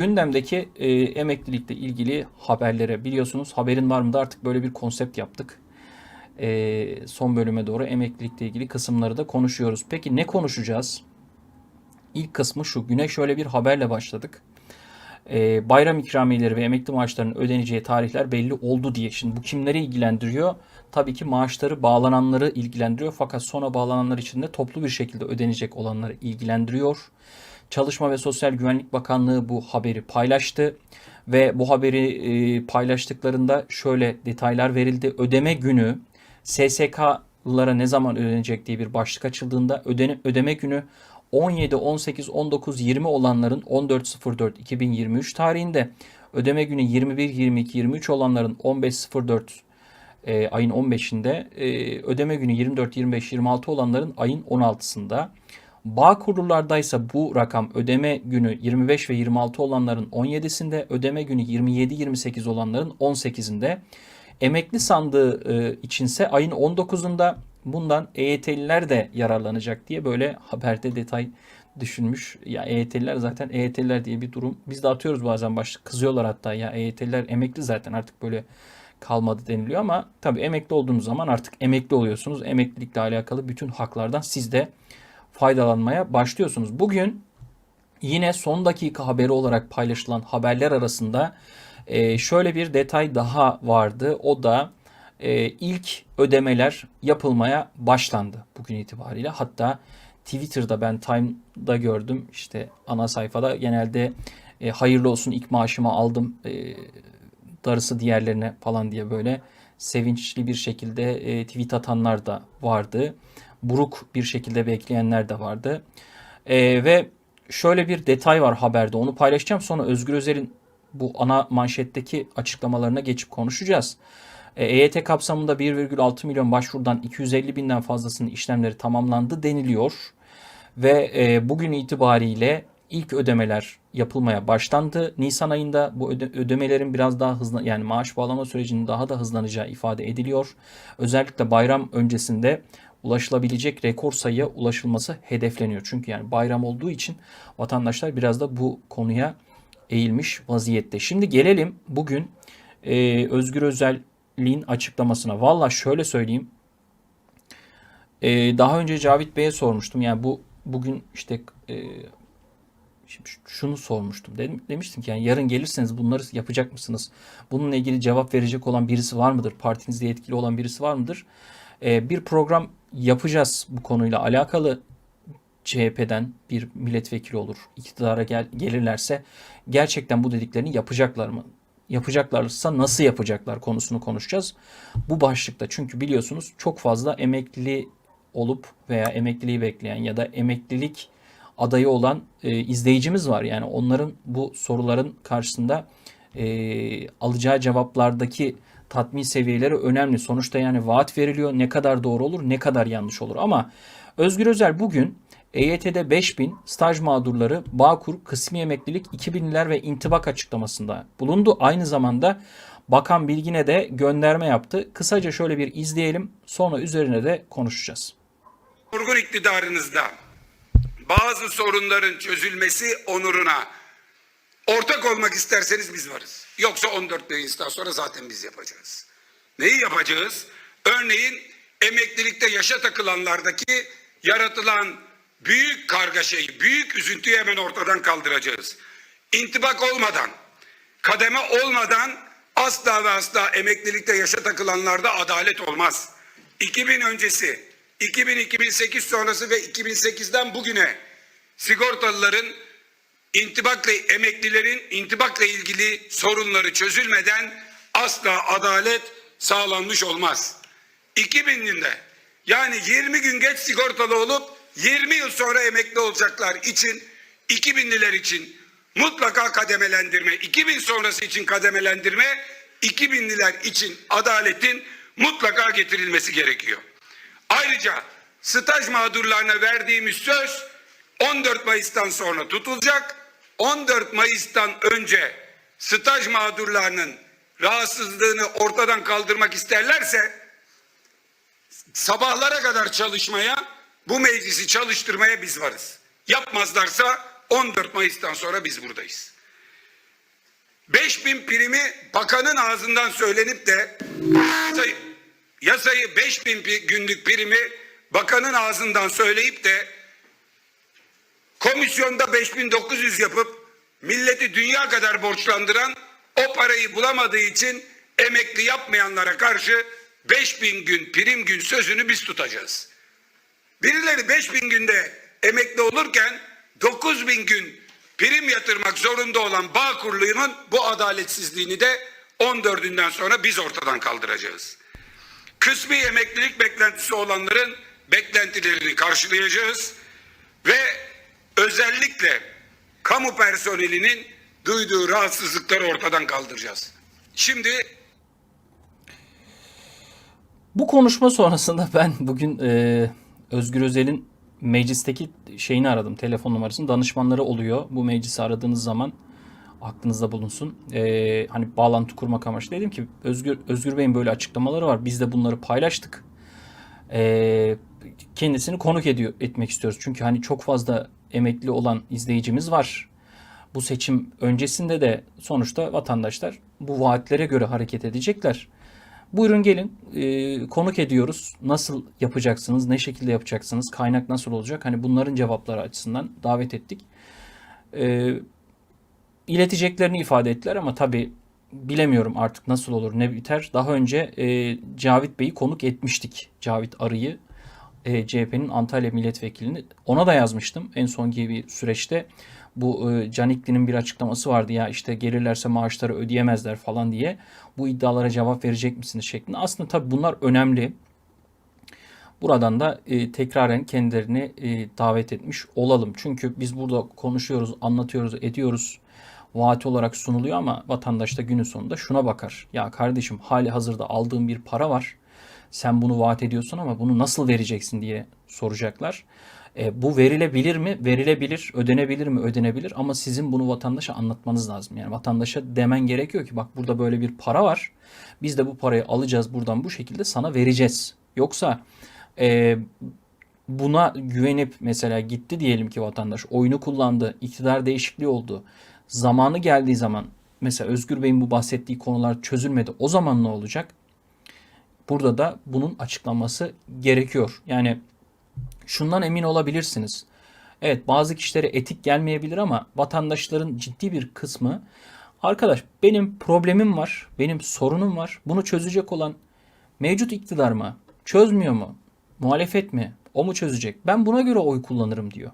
Gündemdeki e, emeklilikle ilgili haberlere biliyorsunuz haberin var mı da artık böyle bir konsept yaptık. E, son bölüme doğru emeklilikle ilgili kısımları da konuşuyoruz. Peki ne konuşacağız? İlk kısmı şu. Güne şöyle bir haberle başladık. E, bayram ikramiyeleri ve emekli maaşlarının ödeneceği tarihler belli oldu diye. Şimdi bu kimleri ilgilendiriyor? Tabii ki maaşları bağlananları ilgilendiriyor. Fakat sona bağlananlar için de toplu bir şekilde ödenecek olanları ilgilendiriyor. Çalışma ve Sosyal Güvenlik Bakanlığı bu haberi paylaştı ve bu haberi e, paylaştıklarında şöyle detaylar verildi. Ödeme günü SSK'lara ne zaman ödenecek diye bir başlık açıldığında ödene, ödeme günü 17, 18, 19, 20 olanların 14.04.2023 tarihinde ödeme günü 21, 22, 23 olanların 15.04 e, ayın 15'inde e, ödeme günü 24, 25, 26 olanların ayın 16'sında Bağ kurullardaysa bu rakam ödeme günü 25 ve 26 olanların 17'sinde, ödeme günü 27-28 olanların 18'inde. Emekli sandığı e, içinse ayın 19'unda bundan EYT'liler de yararlanacak diye böyle haberde detay düşünmüş. Ya EYT'liler zaten EYT'liler diye bir durum. Biz de atıyoruz bazen başlık. Kızıyorlar hatta ya EYT'liler emekli zaten artık böyle kalmadı deniliyor ama tabii emekli olduğunuz zaman artık emekli oluyorsunuz. Emeklilikle alakalı bütün haklardan siz de faydalanmaya başlıyorsunuz. Bugün yine son dakika haberi olarak paylaşılan haberler arasında e, şöyle bir detay daha vardı. O da e, ilk ödemeler yapılmaya başlandı bugün itibariyle. Hatta Twitter'da ben Time'da gördüm işte ana sayfada genelde e, hayırlı olsun ilk maaşımı aldım darısı diğerlerine falan diye böyle sevinçli bir şekilde tweet atanlar da vardı buruk bir şekilde bekleyenler de vardı. E, ve şöyle bir detay var haberde onu paylaşacağım. Sonra Özgür Özel'in bu ana manşetteki açıklamalarına geçip konuşacağız. E, EYT kapsamında 1,6 milyon başvurudan 250 binden fazlasının işlemleri tamamlandı deniliyor. Ve e, bugün itibariyle ilk ödemeler yapılmaya başlandı. Nisan ayında bu öde, ödemelerin biraz daha hızlı yani maaş bağlama sürecinin daha da hızlanacağı ifade ediliyor. Özellikle bayram öncesinde ulaşılabilecek rekor sayıya ulaşılması hedefleniyor. Çünkü yani bayram olduğu için vatandaşlar biraz da bu konuya eğilmiş vaziyette. Şimdi gelelim bugün e, Özgür Özel'in açıklamasına. Valla şöyle söyleyeyim. E, daha önce Cavit Bey'e sormuştum. Yani bu bugün işte e, Şimdi şunu sormuştum. Dedim, demiştim ki yani yarın gelirseniz bunları yapacak mısınız? Bununla ilgili cevap verecek olan birisi var mıdır? Partinizde yetkili olan birisi var mıdır? Ee, bir program yapacağız bu konuyla alakalı. CHP'den bir milletvekili olur. iktidara gel, gelirlerse gerçekten bu dediklerini yapacaklar mı? Yapacaklarsa nasıl yapacaklar konusunu konuşacağız. Bu başlıkta çünkü biliyorsunuz çok fazla emekli olup veya emekliliği bekleyen ya da emeklilik adayı olan e, izleyicimiz var. Yani onların bu soruların karşısında e, alacağı cevaplardaki tatmin seviyeleri önemli. Sonuçta yani vaat veriliyor. Ne kadar doğru olur, ne kadar yanlış olur. Ama Özgür Özel bugün EYT'de 5000 staj mağdurları Bağkur kısmi emeklilik 2000'ler ve intibak açıklamasında bulundu. Aynı zamanda Bakan Bilgin'e de gönderme yaptı. Kısaca şöyle bir izleyelim. Sonra üzerine de konuşacağız. Vurgun iktidarınızda bazı sorunların çözülmesi onuruna ortak olmak isterseniz biz varız. Yoksa 14 Mayıs'tan sonra zaten biz yapacağız. Neyi yapacağız? Örneğin emeklilikte yaşa takılanlardaki yaratılan büyük kargaşayı, büyük üzüntüyü hemen ortadan kaldıracağız. İntibak olmadan, kademe olmadan asla ve asla emeklilikte yaşa takılanlarda adalet olmaz. 2000 öncesi, 2000-2008 sonrası ve 2008'den bugüne sigortalıların intibakla emeklilerin intibakla ilgili sorunları çözülmeden asla adalet sağlanmış olmaz. 2000'linde yani 20 gün geç sigortalı olup 20 yıl sonra emekli olacaklar için 2000'liler için mutlaka kademelendirme, 2000 sonrası için kademelendirme, 2000'liler için adaletin mutlaka getirilmesi gerekiyor. Ayrıca staj mağdurlarına verdiğimiz söz 14 Mayıs'tan sonra tutulacak. 14 Mayıs'tan önce staj mağdurlarının rahatsızlığını ortadan kaldırmak isterlerse sabahlara kadar çalışmaya, bu meclisi çalıştırmaya biz varız. Yapmazlarsa 14 Mayıs'tan sonra biz buradayız. 5000 primi bakanın ağzından söylenip de yasayı, yasayı 5000 pi- günlük primi bakanın ağzından söyleyip de komisyonda 5900 yapıp milleti dünya kadar borçlandıran o parayı bulamadığı için emekli yapmayanlara karşı 5000 gün prim gün sözünü biz tutacağız. Birileri 5000 günde emekli olurken 9000 gün prim yatırmak zorunda olan Bağkurlu'nun bu adaletsizliğini de 14'ünden sonra biz ortadan kaldıracağız. Kısmi emeklilik beklentisi olanların beklentilerini karşılayacağız ve özellikle kamu personelinin duyduğu rahatsızlıkları ortadan kaldıracağız. Şimdi Bu konuşma sonrasında ben bugün e, Özgür Özel'in meclisteki şeyini aradım. Telefon numarasını. Danışmanları oluyor. Bu meclisi aradığınız zaman aklınızda bulunsun. E, hani bağlantı kurmak amaçlı. Dedim ki Özgür, Özgür Bey'in böyle açıklamaları var. Biz de bunları paylaştık. E, kendisini konuk ediyor etmek istiyoruz. Çünkü hani çok fazla emekli olan izleyicimiz var. Bu seçim öncesinde de sonuçta vatandaşlar bu vaatlere göre hareket edecekler. Buyurun gelin e, konuk ediyoruz. Nasıl yapacaksınız? Ne şekilde yapacaksınız? Kaynak nasıl olacak? Hani bunların cevapları açısından davet ettik. E, ileteceklerini ifade ettiler ama tabii bilemiyorum artık nasıl olur ne biter. Daha önce e, Cavit Bey'i konuk etmiştik. Cavit Arı'yı e, CHP'nin Antalya milletvekilini ona da yazmıştım en sonki bir süreçte. Bu e, Canikli'nin bir açıklaması vardı ya işte gelirlerse maaşları ödeyemezler falan diye. Bu iddialara cevap verecek misiniz şeklinde. Aslında tabii bunlar önemli. Buradan da e, tekraren kendilerini e, davet etmiş olalım. Çünkü biz burada konuşuyoruz, anlatıyoruz, ediyoruz. Vaat olarak sunuluyor ama vatandaş da günün sonunda şuna bakar. Ya kardeşim hali hazırda aldığım bir para var. Sen bunu vaat ediyorsun ama bunu nasıl vereceksin diye soracaklar. E, bu verilebilir mi? Verilebilir. Ödenebilir mi? Ödenebilir. Ama sizin bunu vatandaşa anlatmanız lazım. Yani vatandaşa demen gerekiyor ki bak burada böyle bir para var. Biz de bu parayı alacağız buradan bu şekilde sana vereceğiz. Yoksa e, buna güvenip mesela gitti diyelim ki vatandaş oyunu kullandı, iktidar değişikliği oldu. Zamanı geldiği zaman mesela Özgür Bey'in bu bahsettiği konular çözülmedi. O zaman ne olacak? Burada da bunun açıklanması gerekiyor. Yani şundan emin olabilirsiniz. Evet bazı kişilere etik gelmeyebilir ama vatandaşların ciddi bir kısmı arkadaş benim problemim var, benim sorunum var. Bunu çözecek olan mevcut iktidar mı? Çözmüyor mu? Muhalefet mi? O mu çözecek? Ben buna göre oy kullanırım diyor.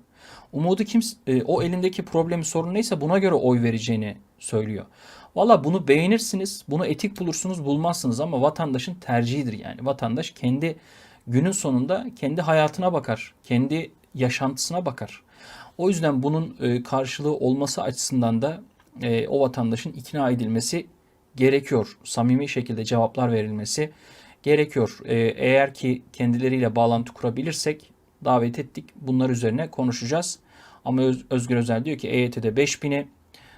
Umudu kim e, o elindeki problemi sorun neyse buna göre oy vereceğini söylüyor. Valla bunu beğenirsiniz, bunu etik bulursunuz, bulmazsınız ama vatandaşın tercihidir yani. Vatandaş kendi günün sonunda kendi hayatına bakar, kendi yaşantısına bakar. O yüzden bunun e, karşılığı olması açısından da e, o vatandaşın ikna edilmesi gerekiyor. Samimi şekilde cevaplar verilmesi gerekiyor. E, eğer ki kendileriyle bağlantı kurabilirsek davet ettik. Bunlar üzerine konuşacağız. Ama Öz- Özgür Özel diyor ki EYT'de 5000'i,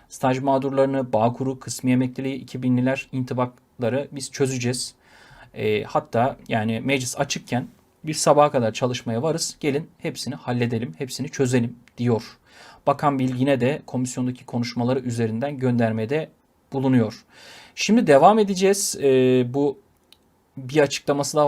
staj mağdurlarını, Bağkur'u, kısmi emekliliği, 2000'liler, intibakları biz çözeceğiz. E, hatta yani meclis açıkken bir sabaha kadar çalışmaya varız. Gelin hepsini halledelim, hepsini çözelim diyor. Bakan Bilgin'e de komisyondaki konuşmaları üzerinden göndermede bulunuyor. Şimdi devam edeceğiz. E, bu bir açıklaması daha